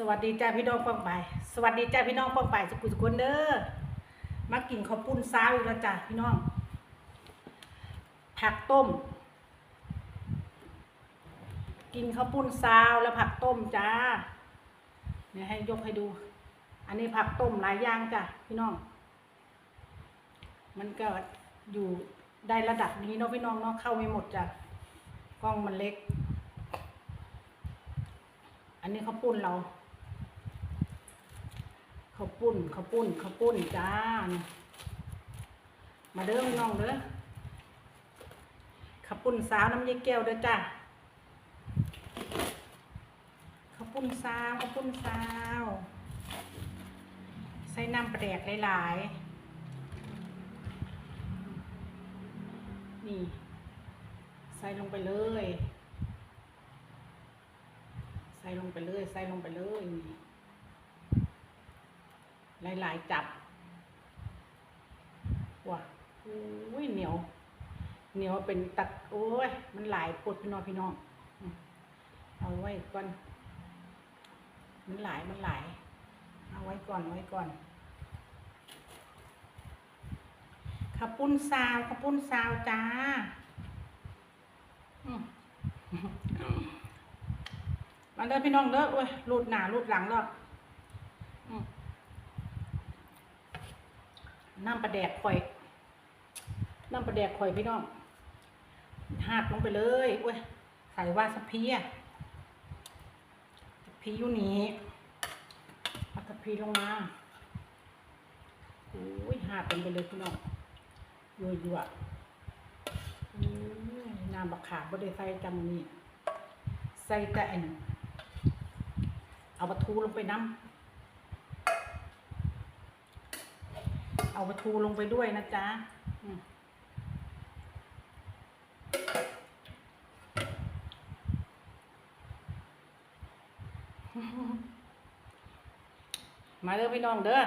สวัสดีจ้าพี่น้องป้องไป สวัสดีจ้าพี่น้องป้องไปสกุลสกุลเด้อมากินข้าวปุ้นซ้าวอีกแล้วจ้าพี่น้อง ผักต้ม กินข้าวปุ้นซาวแล้วผักต้มจ้าเนี่ยให้ยกให้ดู อันนี้ผักต้มหลายอย่างจ้ะพี่น้อง มันก็อยู่ได้ระดับนี้เนาะพี่น้องเนาะเข้าไม่หมดจ้ะกล้องมันเล็ก อันนี้ข้าวปุ้นเรา ข้าวปุ้นข้าวปุ้นข้าวปุ้นจ้านมาเด้อพี่น้องเด้อข้าวปุ้นสาวน้ำยายแก้วเด้อจ้าข้าวปุ้นสาวข้าวปุ้นสาว ใส่น้ำแปลกหลายๆ นี่ ใส่ลงไปเลย ใส่ลงไปเลย ใส่ลงไปเลยนี่ หลายจับว้าอุ้ยเหนียว เหนียวเป็นตัดโอ้ย มันหลายปวดพี่น้องพี่น้อง เอาไว้ก่อน มันหลายมันหลาย เอาไว้ก่อนไว้ก่อนข้าวปุ้นซาวข้าวปุ้นซาวจ้าอืมมาเด้อพี่น้องเด้อโอ้ยรูดหน้ารูดหลังแล้วอืม น้ำปลาแดกข่อยน้ำปลาแดกข่อยพี่น้องหาดลงไปเลยโอ้ยใส่วาสพีอะสพีอยู่นี้เอาสพีลงมาโอ้ยหาดลงไปเลยพี่น้องยัวยัวน้ำบักขาบ่ได้ใส่จำนี่ใส่แต่อันเอาปลาทูลงไปน้ำ เอาปลาทูลงไปด้วยนะจ๊ะมาเด้อพี่น้องเด้อ